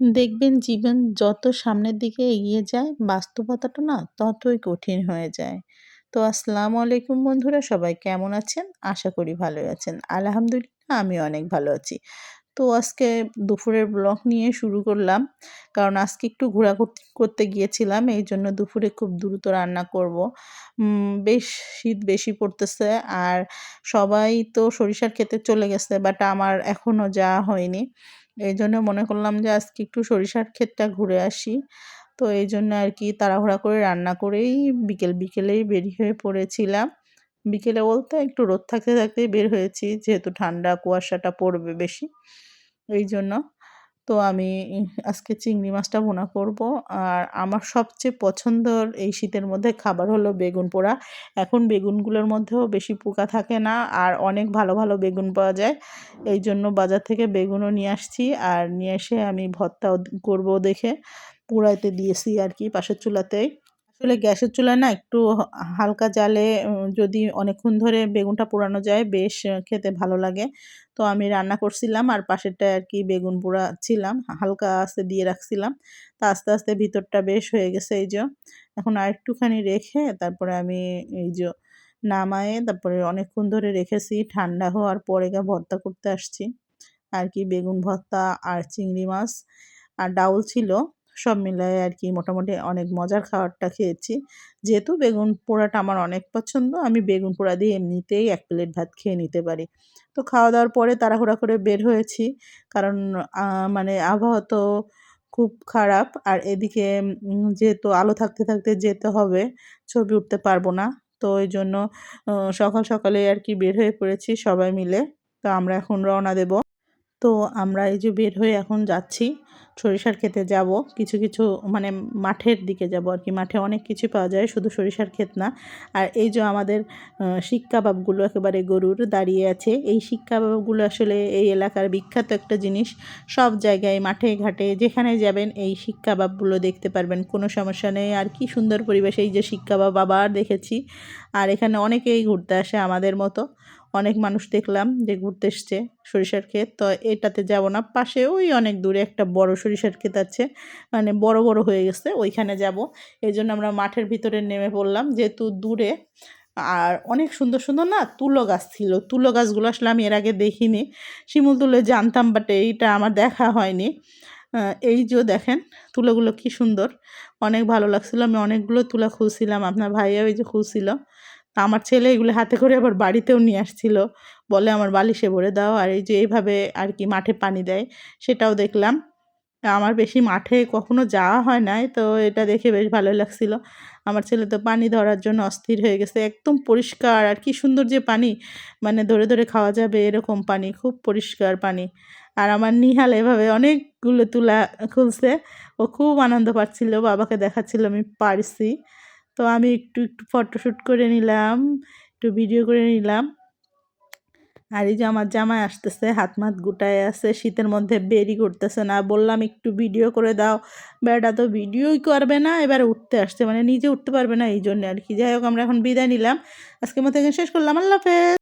দেখবেন জীবন যত সামনের দিকে এগিয়ে যায়, বাস্তবতাটা না ততই কঠিন হয়ে যায়। তো আসসালামু আলাইকুম বন্ধুরা, সবাই কেমন আছেন? আশা করি ভালো আছেন। আলহামদুলিল্লাহ আমি অনেক ভালো আছি। তো আজকে দুপুরের ব্লগ নিয়ে শুরু করলাম। কারণ আজকে একটু ঘোরা করতে গিয়েছিলাম। এই জন্য দুপুরে খুব দ্রুত রান্না করব। বেশ শীত বেশি পড়তেছে আর সবাই তো সরিষার ক্ষেতে চলে গেছে বাট আমার এখনও যাওয়া হয়নি। এই জন্য মনে করলাম যে আজকে একটু সরিষার ক্ষেতটা ঘুরে আসি তো এই জন্য আর কি তাড়াহুড়া করে রান্না করেই বিকেল বিকেলেই বেরি হয়ে পড়েছিলাম বিকেলে বলতে একটু রোদ থাকতে থাকতেই বের হয়েছি, যেহেতু ঠান্ডা, কুয়াশাটা পড়বে বেশি। এই জন্য তো আমি আজকে চিংড়ি মাছটা ভুনা করব। আর আমার সবচেয়ে পছন্দর এই শীতের মধ্যে খাবার হলো বেগুন পোড়া। এখন বেগুনগুলোর মধ্যেও বেশি পোকা থাকে না, আর অনেক ভালো ভালো বেগুন পাওয়া যায়। এই জন্য বাজার থেকে বেগুনও নিয়ে আসছি, আর নিয়ে এসে আমি ভর্তাও করব দেখে। পোড়াইতে দিয়েছি আর কি পাশের চুলাতেই। আসলে গ্যাসের চুলায় না একটু হালকা জালে যদি অনেকক্ষণ ধরে বেগুনটা পোড়ানো যায়, বেশ খেতে ভালো লাগে। তো আমি রান্না করছিলাম আর পাশেরটায় আর কি বেগুন পোড়াচ্ছিলাম হালকা আস্তে দিয়ে রাখছিলাম। তা আস্তে আস্তে ভিতরটা বেশ হয়ে গেছে এই যে। এখন আর একটুখানি রেখে তারপরে আমি এই যে নামায়ে তারপরে অনেকক্ষণ ধরে রেখেছি, ঠান্ডা হওয়ার পরে গা ভর্তা করতে আসছি। আর কি বেগুন ভর্তা আর চিংড়ি মাছ। আর ডাউল ছিল। সব মিলায়ে আর কি মোটামুটি অনেক মজার খাবারটা খেয়েছি। যেহেতু বেগুন পোড়াটা আমার অনেক পছন্দ, আমি বেগুন পোড়া দিয়ে এমনিতেই এক প্লেট ভাত খেয়ে নিতে পারি। তো খাওয়া দাওয়ার পরে তাড়াহুড়া করে বের হয়েছি, কারণ মানে আবহাওয়া তো খুব খারাপ, আর এদিকে যেহেতু আলো থাকতে থাকতে যেতে হবে, ছবি উঠতে পারব না। তো ওই জন্য সকাল সকালে আর কি বের হয়ে পড়েছি সবাই মিলে। তো আমরা এখন রওনা দেব। তো আমরা এই যে বের হয়ে এখন যাচ্ছি, সরিষার ক্ষেতে যাব। কিছু কিছু মানে মাঠের দিকে যাব আর কি। মাঠে অনেক কিছু পাওয়া যায়, শুধু সরিষার ক্ষেত না। আর এই যে আমাদের শিক কাবাবগুলো একেবারে গরুর দাঁড়িয়ে আছে। এই শিক কাবাবগুলো আসলে এই এলাকার বিখ্যাত একটা জিনিস। সব জায়গায়, মাঠে, ঘাটে, যেখানে যাবেন এই শিক কাবাবগুলো দেখতে পারবেন। কোনো সমস্যা নেই। আর কি সুন্দর পরিবেশ এই যে শিক কাবাব আবার দেখেছি। আর এখানে অনেকেই ঘুরতে আসে আমাদের মতো। অনেক মানুষ দেখলাম যে ঘুরতে এসছে সরিষার ক্ষেত, তো এটাতে যাব না। পাশে ওই অনেক দূরে একটা বড় সরিষার ক্ষেত আছে মানে বড় বড় হয়ে গেছে, ওইখানে যাব। এই জন্য আমরা মাঠের ভিতরে নেমে পড়লাম। যেহেতু দূরে, আর অনেক সুন্দর সুন্দর না তুলো গাছ ছিল। তুলো গাছগুলো আসলে আমি এর আগে দেখিনি শিমুল তুলে জানতাম বাট এইটা আমার দেখা হয়নি। এই যে দেখেন, তুলোগুলো কি সুন্দর। অনেক ভালো লাগছিল। আমি অনেকগুলো তুলা খুঁজছিলাম আপনার ভাইয়াও এই যে খুঁজছিল আমার ছেলে এগুলো হাতে করে আবার বাড়িতেও নিয়ে আসছিল। বলে আমার বালিশে ভরে দাও। আর এই যে এইভাবে আর কি মাঠে পানি দেয়, সেটাও দেখলাম। আমার বেশি মাঠে কখনো যাওয়া হয় নাই, তো এটা দেখে বেশ ভালো লাগছিল। আমার ছেলে তো পানি ধরার জন্য অস্থির হয়ে গেছে। একদম পরিষ্কার। আর কি সুন্দর যে পানি মানে ধরে ধরে খাওয়া যাবে এরকম পানি, খুব পরিষ্কার পানি। আর আমার নিহাল এভাবে অনেকগুলো তুলা খুলছে। ও খুব আনন্দ পাচ্ছিল। বাবাকে দেখাচ্ছিল আমি পারছি। তো আমি একটু একটু ফটোশ্যুট করে নিলাম, একটু ভিডিও করে নিলাম। আর এই যে আমার জামাই আসতেছে, হাত মাত গুটায় আছে, শীতের মধ্যে বেরি করতেছে না। বললাম, একটু ভিডিও করে দাও। বেড়া তো ভিডিওই করবে না, এবার উঠতে আসছে। মানে নিজে উঠতে পারবে না এই জন্য আর কি। যাই হোক, আমরা এখন বিদায় নিলাম। আজকে মতো শেষ করলাম। আল্লাহ হাফেজ।